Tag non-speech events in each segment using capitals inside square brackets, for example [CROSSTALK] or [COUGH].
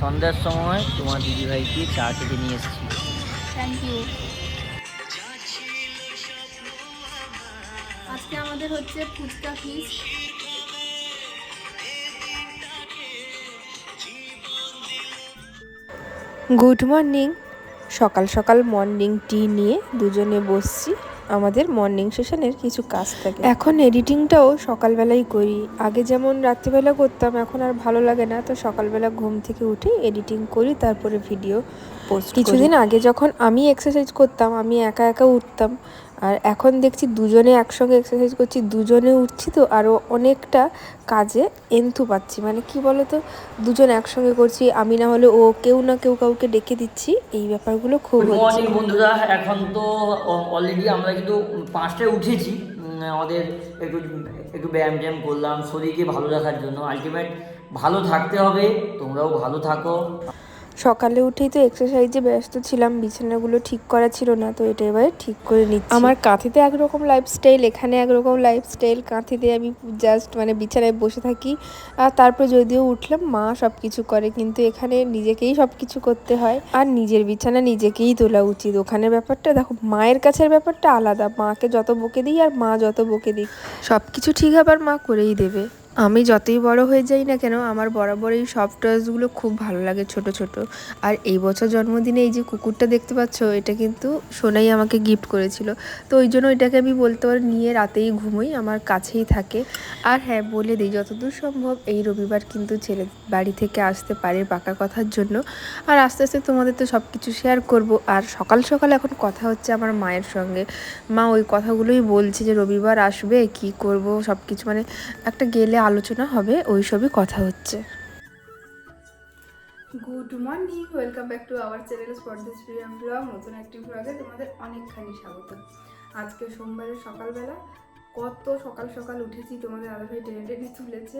সন্ধ্যার সময় তোমার দিদিভাইকে চা খেতে নিয়ে এসেছি। থ্যাংক ইউ আজকে আমাদের হচ্ছে ফুচকা ফিস গুড মর্নিং সকাল সকাল মর্নিং টি নিয়ে দুজনে বসছি। আমাদের মর্নিং সেশনের কিছু কাজ থাকে। এখন এডিটিংটাও সকালবেলাই করি। আগে যেমন রাত্রিবেলা করতাম এখন আর ভালো লাগে না। তো সকালবেলা ঘুম থেকে উঠে এডিটিং করি তারপরে ভিডিও পোস্ট কিছুদিন আগে যখন আমি এক্সারসাইজ করতাম আমি একা একা উঠতাম আর এখন দেখছি দুজনে একসঙ্গে এক্সারসাইজ করছি দুজনে উঠছি তো আরও অনেকটা কাজে এন্থু পাচ্ছি। মানে কি বলো তো দুজন একসঙ্গে করছি আমি না হলে ও কেউ না কেউ কাউকে ডেকে দিচ্ছি এই ব্যাপারগুলো খুব বন্ধুরা এখন তো অলরেডি আমরা কিন্তু পাঁচটায় উঠেছি। আমাদের একটু একটু ব্যায়াম ট্যায়াম করলাম শরীরকে ভালো রাখার জন্য। আলটিমেট ভালো থাকতে হবে তোমরাও ভালো থাকো। সকালে উঠেই তো এক্সারসাইজে ব্যস্ত ছিলাম, বিছানাগুলো ঠিক করা ছিল না, তো এটা এবারে ঠিক করে নিচ্ছি। আমার কাঁথিতে একরকম লাইফস্টাইল এখানে একরকম লাইফস্টাইল কাঁথিতে আমি জাস্ট মানে বিছানায় বসে থাকি। আর তারপর যদিও উঠলাম, মা সব কিছু করে, কিন্তু এখানে নিজেকেই সব কিছু করতে হয়। আর নিজের বিছানা নিজেকেই তোলা উচিত। ওখানের ব্যাপারটা, দেখো, মায়ের কাছের ব্যাপারটা আলাদা। মাকে যত বকে দিই আর মা যত বকে দিই সব কিছু ঠিক আবার মা করেই দেবে। আমি যতই বড় হয়ে যাই না কেন, আমার বরাবর এই সব টয়েসগুলো খুব ভালো লাগে ছোট ছোট। আর এই বছর জন্মদিনে এই যে কুকুরটা দেখতে পাচ্ছ, এটা কিন্তু সোনাই আমাকে গিফট করেছিল। তো ওই জন্য এটাকে আমি বলতে পারি নিয়ে রাতেই ঘুমোই, আমার কাছেই থাকে। আর হ্যাঁ বলে দিই, যতদূর সম্ভব এই রবিবার কিন্তু ছেলে বাড়ি থেকে আসতে পারে পাকা কথার জন্য। আর আস্তে আস্তে তোমাদের তো সব কিছু শেয়ার করব। আর সকাল সকাল এখন কথা হচ্ছে আমার মায়ের সঙ্গে। মা ওই কথাগুলোই বলছে যে, রবিবার আসবে, কি করব? সব কিছু মানে একটা গেলে আলোচনা হবে ওই সবই কথা হচ্ছে। Good morning, welcome back to our channel স্পর্দিস Priyam blog. নতুন একটি ব্লগে তোমাদের অনেকখানি স্বাগত। আজকে সোমবারের সকালবেলা কত সকাল সকাল উঠেছি, তোমাদের আলাভাই টেনে টেনে তুলেছে।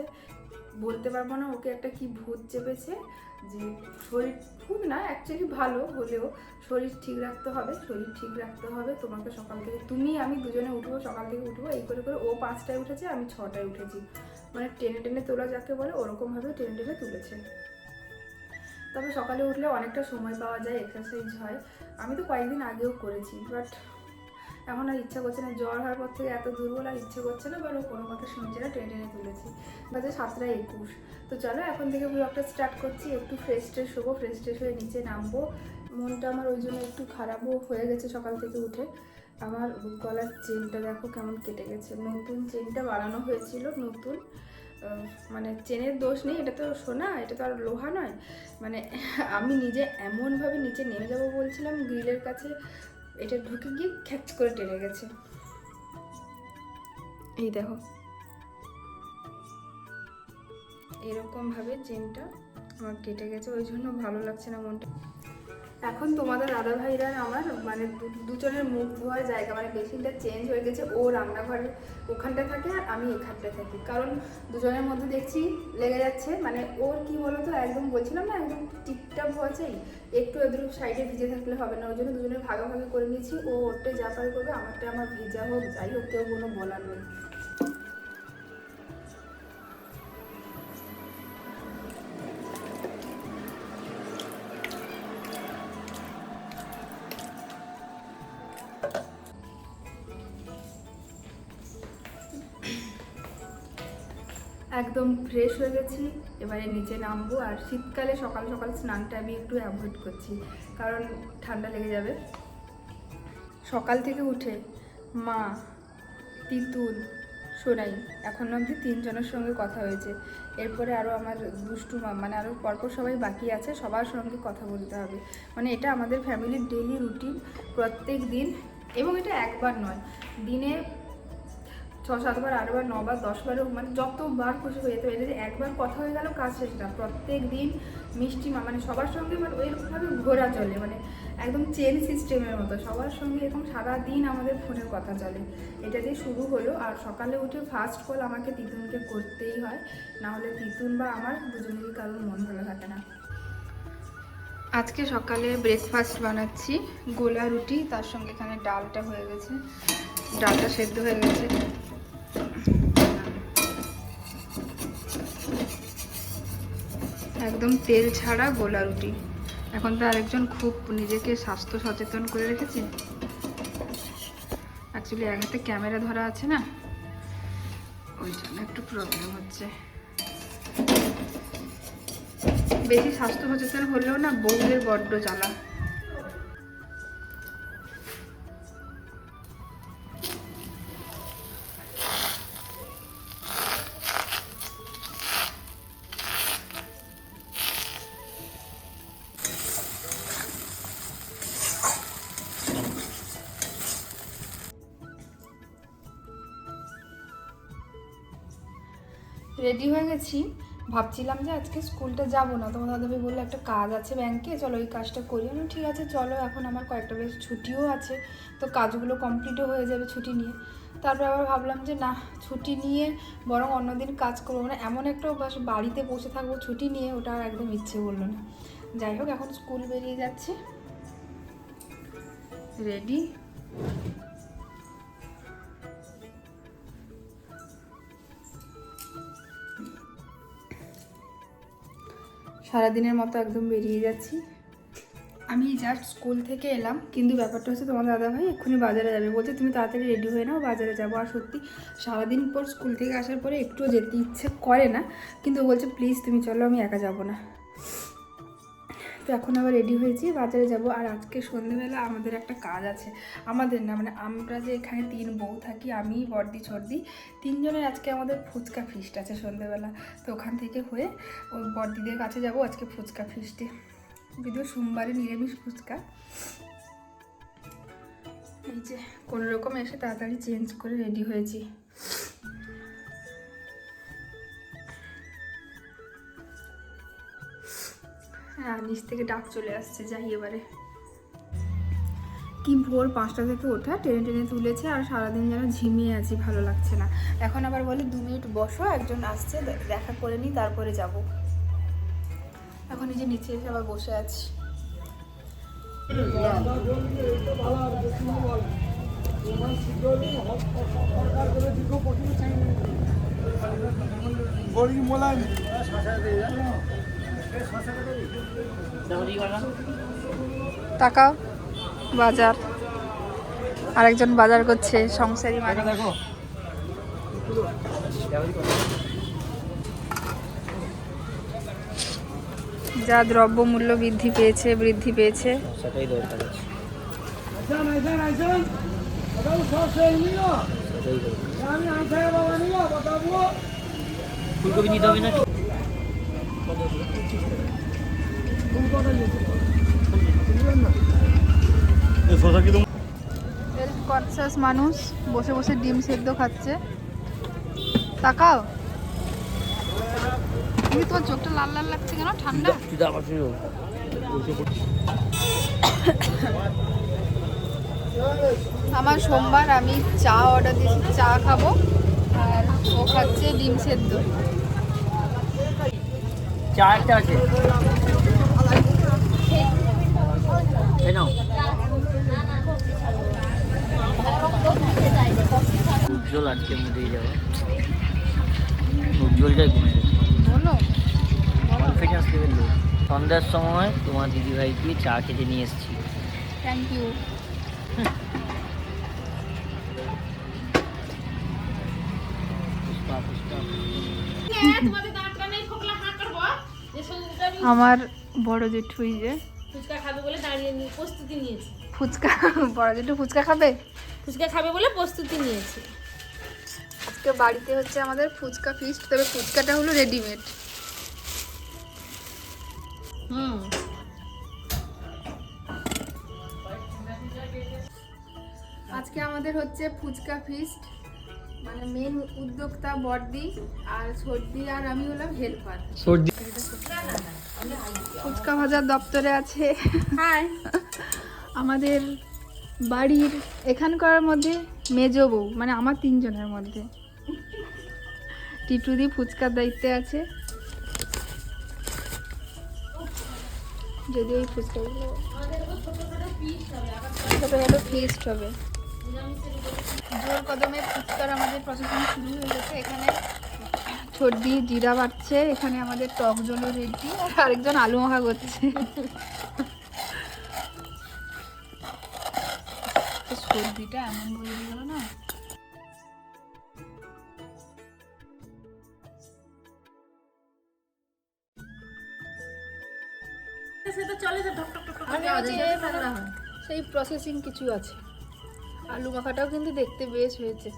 বলতে পারব না, ওকে একটা কি ভূত চেপেছে যে শরীর খুব না অ্যাকচুয়ালি ভালো হলেও শরীর ঠিক রাখতে হবে, শরীর ঠিক রাখতে হবে। তোমাকে সকাল থেকে, তুমি, আমি দুজনে উঠবো, সকাল থেকে উঠবো, এই করে করে ও পাঁচটায় উঠেছে, আমি ছটায় উঠেছি। মানে টেনে টেনে তোলা যাকে বলে ওরকমভাবে টেনে টেনে তুলেছে। তবে সকালে উঠলে অনেকটা সময় পাওয়া যায় এক্সারসাইজ হয়। আমি তো কয়েকদিন আগেও করেছি বাট এখন আর ইচ্ছা করছে না, জ্বর হওয়ার পর থেকে এত দুর্বল আর ইচ্ছে করছে না বা কোনো কথা শুনছে না, টেনে টেনে তুলেছি। বাজে সাতটা একুশ। তো চলো, এখন থেকে ব্লগটা স্টার্ট করছি, একটু ফ্রেশ ট্রেশ হব ফ্রেশ ট্রেশ হয়ে নিচে নামবো। মনটা আমার ওই জন্য একটু খারাপও হয়ে গেছে সকাল থেকে উঠে। আমার গলার চেনটা দেখো কেমন কেটে গেছে। নতুন চেনটা বানানো হয়েছিল, নতুন। মানে চেনের দোষ নেই, এটা তো সোনা, এটা তো আর লোহা নয়। মানে আমি নিজে এমনভাবে নিচে নেমে যাব বলছিলাম, গ্রিলের কাছে এটা ঢুকে গিয়ে খ্যাচ করে টেনে গেছে। এই দেখো। এরকম ভাবে চেনটা আমার কেটে গেছে, ওই জন্য ভালো লাগছে না মনটা। এখন তোমাদের দাদা ভাইরা আমার মানে দুজনের মুখ ধোয়ার জায়গা মানে বেসিনটা চেঞ্জ হয়ে গেছে, ও রান্নাঘরে ওখানটা থাকে আর আমি এখানটায় থাকি। কারণ দুজনের মধ্যে দেখছি লেগে যাচ্ছে মানে ওর কি বলতো, একদম বলছিলাম না, একদম টিপটাপ হওয়াছেই একটু এদের সাইডে ভিজে থাকলে হবে না, ওই জন্য দুজনে ভাগাভাগি করে নিয়েছি, ও ওরটা যা পারে করবে আমারটা আমার ভিজা হোক, যাই হোক, কেউ কোনো বলার নেই। একদম ফ্রেশ হয়ে গেছি। এবারে নিচে নামবো আর শীতকালে সকাল সকাল স্নানটা আমি একটু অ্যাভয়েড করছি, কারণ ঠান্ডা লেগে যাবে। সকাল থেকে উঠে মা, তিতুল, সোনাই, এখন অবধি তিনজনের সঙ্গে কথা হয়েছে। এরপরে আরও আমার দুষ্টু মানে আরও পরপর সবাই বাকি আছে, সবার সঙ্গে কথা বলতে হবে। মানে এটা আমাদের ফ্যামিলির ডেলি রুটিন প্রত্যেক দিন, এবং এটা একবার নয়, দিনে সাতবার, আটবার, নবার, দশবারও মানে যতবার খুশি হয়ে যেতে পারে। যদি একবার কথা হয়ে গেল, কাজ শেষ না। প্রত্যেক দিন মিষ্টি মা মানে সবার সঙ্গে মানে ওইভাবে ঘোরা চলে। মানে একদম চেন সিস্টেমের মতো। সবার সঙ্গে এরকম সারা দিন আমাদের ফোনের কথা চলে। এটা দিয়ে শুরু হলো। আর সকালে উঠে ফার্স্ট কল আমাকে তিতুনকে করতেই হয়। না হলে তিতুন বা আমার দুজনেরই কারোর মন ভালো থাকে না। আজকে সকালে ব্রেকফাস্ট বানাচ্ছি। গোলা রুটি, তার সঙ্গে এখানে ডালটা হয়ে গেছে। ডালটা সেদ্ধ হয়ে গেছে। একদম তেল ছাড়া গোলা রুটি। এখন তো আরেকজন খুব নিজেকে স্বাস্থ্য সচেতন করে রেখেছে। অ্যাকচুয়ালি এক হাতে ক্যামেরা ধরা আছে না? ওই জন্য একটু প্রবলেম হচ্ছে। বেশি স্বাস্থ্য সচেতন হলেও না বউদের বড্ড জ্বালা। রেডি হয়ে গেছি। ভাবছিলাম যে আজকে স্কুলটা যাব না। তোমার দাদাভাই বলল, একটা কাজ আছে ব্যাংকে চলো ওই কাজটা করি। আমি ঠিক আছে, চলো, এখন আমার কয়েকটা বেশ ছুটিও আছে। তো কাজগুলো কমপ্লিটও হয়ে যাবে ছুটি নিয়ে। তারপর আবার ভাবলাম যে, না, ছুটি নিয়ে বরং অন্যদিন কাজ করব। মানে এমন একটা অভ্যাস, বাড়িতে বসে থাকব ছুটি নিয়ে, ওটা আর একদম ইচ্ছে করল না। যাই হোক, এখন স্কুল বেরিয়ে যাচ্ছে। রেডি সারাদিনের মতো একদম বেরিয়ে যাচ্ছি। আমি জাস্ট স্কুল থেকে এলাম, কিন্তু ব্যাপারটা হচ্ছে তোমার দাদা ভাই এক্ষুনি বাজারে যাবে। বলছে, তুমি তাড়াতাড়ি রেডি হয়ে নাও, বাজারে যাব। আর সত্যি, সারাদিন পর স্কুল থেকে আসার পরে একটুও যেতে ইচ্ছে করে না। কিন্তু বলছে প্লিজ তুমি চলো, আমি একা যাব না। তো এখন আবার রেডি হয়েছি, বাজারে যাব। আর আজকে সন্ধ্যেবেলা আমাদের একটা কাজ আছে। আমাদের না মানে আমরা যে এখানে তিন বউ থাকি, আমি, বর্দি, ছর্দি, তিনজনের আজকে আমাদের ফুচকা ফিস্ট আছে সন্ধ্যেবেলা তো ওখান থেকে হয়ে ওই বর্দিদের কাছে যাব আজকে ফুচকা ফিস্টে যদিও সোমবারে নিরামিষ ফুচকা। এই যে কোনো রকম এসে তাড়াতাড়ি চেঞ্জ করে রেডি হয়েছি। নিচ থেকে ডাক চলে আসছে, যাই এবারে। কি ভোর পাঁচটা থেকে ওঠা, টেনে টেনে তুলেছে, আর সারাদিন যেন ঝিমিয়ে আছি, ভালো লাগছে না। এখন আবার বলে, দু মিনিট বসো, একজন আসছে দেখা করে নিই তারপরে যাব। এখন এই যে নিচে এসে আবার বসে আছি। টাকাও বাজার। আরেকজন বাজার করছে সংসারী মানুষ। যা দ্রব্যমূল্য বৃদ্ধি পেয়েছে বৃদ্ধি পেয়েছে। সেটাই দরকার আছে। ফুলকপি নিতে হবে না হেলথ মানুষ বসে বসে ডিম সেদ্ধ খাচ্ছে। তাকাও। তুমি তোমার চোখটা লাল লাল লাগছে কেন? ঠান্ডা? আমার সোমবার আমি চা অর্ডার দিয়েছি, চা খাব। আর ও খাচ্ছে ডিম সেদ্ধ। চা একটা আছে উজ্জ্বল আজকে মুদিয়ে যাবে উজ্জ্বলটাই কমে গেছে। কনফিডেন্স লেভেল লো সন্ধ্যার সময় তোমার দিদিভাইকে চা খেতে নিয়ে এসেছি। Thank you Pushpa Pushpa. আমার বড় জেঠুই যে। ফুচকা খাবে বলে দাঁড়িয়ে নিয়ে প্রস্তুতি নিয়েছি। ফুচকা বড় জেঠু ফুচকা খাবে? ফুচকা খাবে বলে প্রস্তুতি নিয়েছি। আজকে বাড়িতে হচ্ছে আমাদের ফুচকা ফিস্ট তবে ফুচকাটা হলো রেডিমেড হুম। আজকে আমাদের হচ্ছে ফুচকা ফিস্ট মানে মেন উদ্যোক্তা বর্দি আর সর্দি আর আমি হলাম হেল্পার সর্দি ফুচকা ভাজার দপ্তরে আছে। আমাদের বাড়ির এখানকার মধ্যে মেজ বউ মানে আমার তিনজনের মধ্যে। টিটুদি ফুচকার দায়িত্বে আছে। যদি ওই ফুচকাগুলো ছোটো ছোটো ফিস্ট হবে। জোর কদমে ফুচকার আমাদের প্রসেসিং শুরু হয়ে গেছে। এখানে সর্দি জিরা বাড়ছে এখানে আমাদের টক জল রেডি আর আরেকজন আলু মাখা করছে। সর্দিটা এমন বলে গেল না। মানে। সেই প্রসেসিং কিছু আছে। আলু মাখাটাও কিন্তু দেখতে বেশ হয়েছে।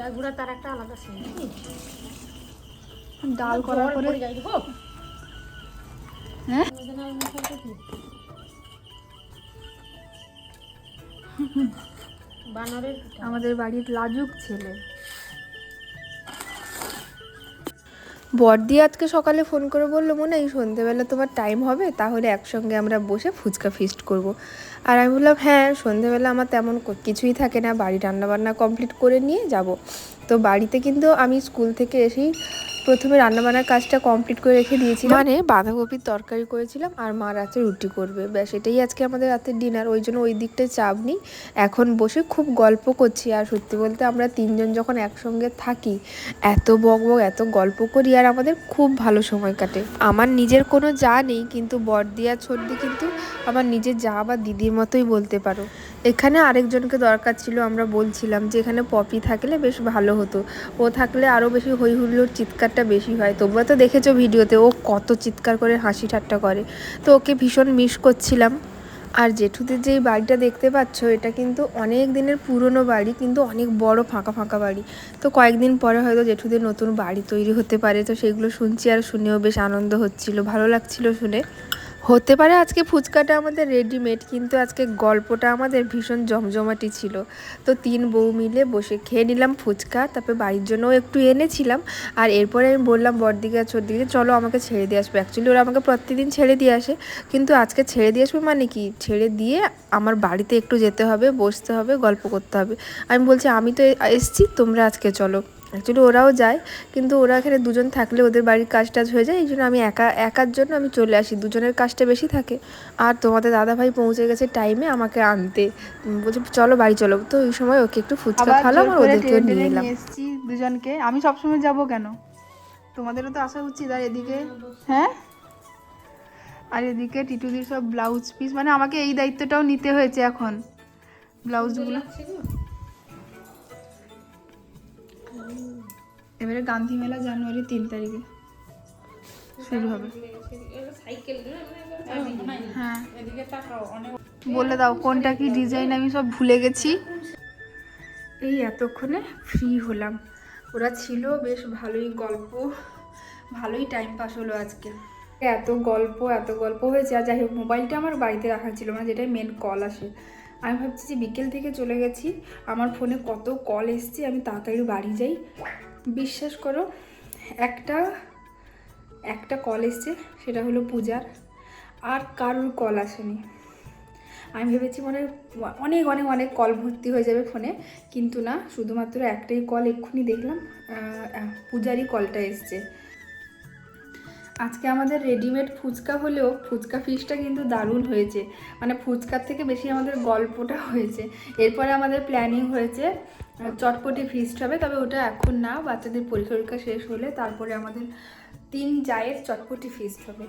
করো, গুঁড়া তার একটা আলাদা সিন ডাল করার পরে হ্যাঁ? [LAUGHS] বানরের আমাদের বাড়ির লাজুক ছেলে। বর্দি আজকে সকালে ফোন করে বলল, মনে হয় সন্ধেবেলা তোমার টাইম হবে, তাহলে একসঙ্গে আমরা বসে ফুচকা ফিস্ট করব। আর আমি বললাম হ্যাঁ সন্ধেবেলা আমার তেমন কিছুই থাকে না, বাড়ি রান্নাবান্না কমপ্লিট করে নিয়ে যাব তো বাড়িতে কিন্তু আমি স্কুল থেকে এসেই প্রথমে রান্নাবান্নার কাজটা কমপ্লিট করে রেখে দিয়েছি মানে বাঁধাকপির তরকারি করেছিলাম আর মা রাতে রুটি করবে। ব্যাস, এটাই আজকে আমাদের রাতের ডিনার ওই জন্য ওই দিকটায় চাপ নেই। এখন বসে খুব গল্প করছি। আর সত্যি বলতে আমরা তিনজন যখন একসঙ্গে থাকি, এত বক বক, এত গল্প করি আর আমাদের খুব ভালো সময় কাটে। আমার নিজের কোনো যা নেই, কিন্তু বড়দি আর ছোটদি কিন্তু আমার নিজের যা বা দিদির মতোই বলতে পারো। এখানে আরেকজনকে দরকার ছিল, আমরা বলছিলাম যে এখানে পপি থাকলে বেশ ভালো হতো। ও থাকলে আরও বেশি হই হুল্লোড় চিৎকারটা বেশি হয়। তোমরা তো দেখেছ ভিডিওতে, ও কত চিৎকার করে হাসি ঠাট্টা করে। তো ওকে ভীষণ মিস করছিলাম। আর জেঠুদের যেই বাড়িটা দেখতে পাচ্ছ, এটা কিন্তু অনেক দিনের পুরনো বাড়ি, কিন্তু অনেক বড় ফাঁকা ফাঁকা বাড়ি। তো কয়েকদিন পরে হয়তো জেঠুদের নতুন বাড়ি তৈরি হতে পারে। তো সেগুলো শুনছি আর শুনেও বেশ আনন্দ হচ্ছিল, ভালো লাগছিল শুনে। হতে পারে আজকে ফুচকাটা আমাদের রেডিমেড কিন্তু আজকে গল্পটা আমাদের ভীষণ জমজমাটি ছিল। তো তিন বউ মিলে বসে খেয়ে নিলাম ফুচকা, তারপরে বাড়ির জন্যও একটু এনেছিলাম। আর এরপরে আমি বললাম, বড়দিকে আর ছোটদিকে চলো আমাকে ছেড়ে দিয়ে আসবে। অ্যাকচুয়ালি ওরা আমাকে প্রতিদিন ছেড়ে দিয়ে আসে। কিন্তু আজকে ছেড়ে দিয়ে আসবে মানে কি? ছেড়ে দিয়ে আমার বাড়িতে একটু যেতে হবে, বসতে হবে, গল্প করতে হবে। আমি বলছি, আমি তো এসছি, তোমরা আজকে চলো। অ্যাকচুয়ালি ওরাও যায় কিন্তু ওরা এখানে দুজন থাকলে ওদের বাড়ির কাজ টাজ হয়ে যায় এই জন্য আমি একা একার জন্য আমি চলে আসি। দুজনের কাজটা বেশি থাকে। আর তোমাদের দাদাভাই পৌঁছে গেছে টাইমে আমাকে আনতে। বলছে চলো বাড়ি চলো। তো ওই সময় ওকে একটু ফুচকা খালাম আর ওদেরকেও নিয়ে এলাম। এসেছি দুজনকে। আমি সবসময় যাব কেন? তোমাদেরও তো আসা উচিত। আর এদিকে হ্যাঁ? আর এদিকে টিটুদির সব ব্লাউজ পিস মানে আমাকে এই দায়িত্বটাও নিতে হয়েছে এখন। ব্লাউজগুলো এবারে গান্ধী মেলা জানুয়ারি তিন তারিখে। শুরু হবে। হ্যাঁ। বলে দাও, কোনটা কি ডিজাইন আমি সব ভুলে গেছি। এই এতক্ষণে ফ্রি হলাম। ওরা ছিল, বেশ ভালোই গল্প, ভালোই টাইম পাস হলো আজকে। এত গল্প এত গল্প হয়েছে, আর যাই হোক মোবাইলটা আমার বাড়িতে রাখা ছিল মানে যেটাই মেন কল আসে। আমি ভাবছি যে বিকেল থেকে চলে গেছি, আমার ফোনে কত কল এসছে, আমি তাড়াতাড়ি বাড়ি যাই। বিশ্বাস করো, একটা একটা কল এসছে, সেটা হলো পূজার, আর কারুর কল আসেনি। আমি ভেবেছি মনে অনেক অনেক অনেক কল ভর্তি হয়ে যাবে ফোনে কিন্তু না, শুধুমাত্র একটাই কল এক্ষুনি দেখলাম পূজারই কলটা এসছে। আজকে আমাদের রেডিমেড ফুচকা হলেও ফুচকা ফিশটা কিন্তু দারুণ হয়েছে। মানে ফুচকার থেকে বেশি আমাদের গল্পটা হয়েছে। এরপরে আমাদের প্ল্যানিং হয়েছে, চটপটি ফিস্ট হবে, তবে ওটা এখন না, বাচ্চাদের পরীক্ষা শেষ হলে তারপরে আমাদের তিন জায়ের চটপটি ফিস্ট হবে।